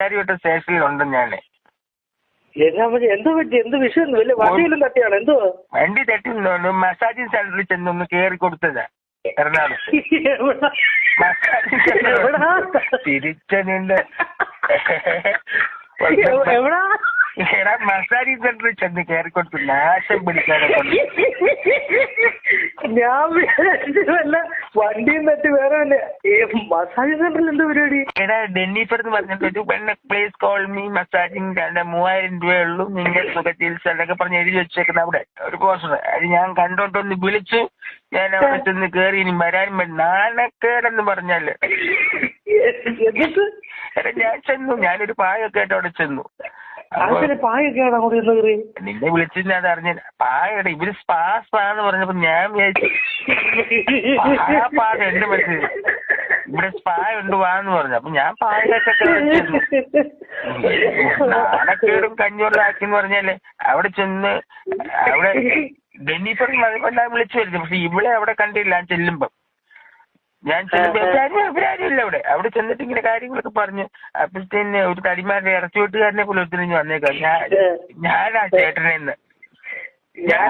കാര്യമായിട്ട് സ്റ്റേഷനിലുണ്ട് ഞാൻ എന്നാ പറ്റി എന്ത് പറ്റി? എന്ത് വിഷയം വലിയ വണ്ടിയിലും തട്ടിയാണ്? എന്തോ വണ്ടി തട്ടി മസാജിങ് സെന്ററിൽ ചെന്ന് ഒന്ന് കയറി കൊടുത്തതാ. എറണാകുളം. എവിടാ? എവിടാ? എടാ മസാജിങ് സെന്ററിൽ ചെന്ന് കേറി കൊടുത്തു നാശം പിടിക്കാനെ ഞാൻ വണ്ടിയും തട്ടി വേറെ വല്ല മസാജ് സെന്ററിൽ എന്ത് പരിപാടി? എടാ ഡെന്നി അടുത്ത് പറഞ്ഞിട്ട് ഒരു പെണ്ണ പ്ലീസ് കോൾ മീ മസാജിങ് രണ്ട് മൂവായിരം രൂപയേ ഉള്ളൂ നിങ്ങൾ സുഖ ചികിത്സ എന്നൊക്കെ പറഞ്ഞ് എഴുതി വെച്ചേക്കുന്ന അവിടെ. ഒരു പോസ്റ്റർ അത് ഞാൻ കണ്ടോണ്ടൊന്ന് വിളിച്ചു. ഞാൻ അവിടെ ചെന്ന് കയറി ഇനി വരാനും വേണ്ടി നാണക്കേടെന്ന് പറഞ്ഞാൽ. എന്നിട്ട്? എടാ ഞാൻ ചെന്നു. ഞാനൊരു പായൊക്കെ ആയിട്ട് അവിടെ ചെന്നു. ആശാനെ പായൊക്കെയാണ് അങ്ങോട്ട് കയറി നിന്നെ വിളിച്ചിട്ട് ഞാൻ അറിഞ്ഞ. പായടെ ഇവർ സ്പാ സ്പാ എന്ന് പറഞ്ഞപ്പോ ഞാൻ വിചാരിച്ചു പായ പാക എന്റെ മനസ്സിൽ ഇവിടെ സ്പാ ഉണ്ട് വാന്ന് പറഞ്ഞു. അപ്പൊ ഞാൻ പായൊക്കെ ചെന്നു നാണക്കേടും കഞ്ഞൂറിലാക്കി എന്ന് പറഞ്ഞാൽ അവിടെ ചെന്ന് അവിടെ മഴക്കൊണ്ടാ വിളിച്ചു വരുന്നു പക്ഷെ ഇവിടെ അവിടെ കണ്ടില്ല ചെല്ലുമ്പോ. ഞാൻ ചെല്ലുമ്പോ ഇവരാരും ഇവരാരും ഇല്ല അവിടെ. അവിടെ ചെന്നിട്ട് ഇങ്ങനെ കാര്യങ്ങളൊക്കെ പറഞ്ഞ് അപ്പോഴത്തേന് ഒരു തടിമാരുടെ ഇറച്ചി വെട്ടുകാരനെ പോലെ ഒത്തിരി വന്നേക്കാം ഞാൻ ഞാനാ ചേട്ടനെന്ന് ഞാൻ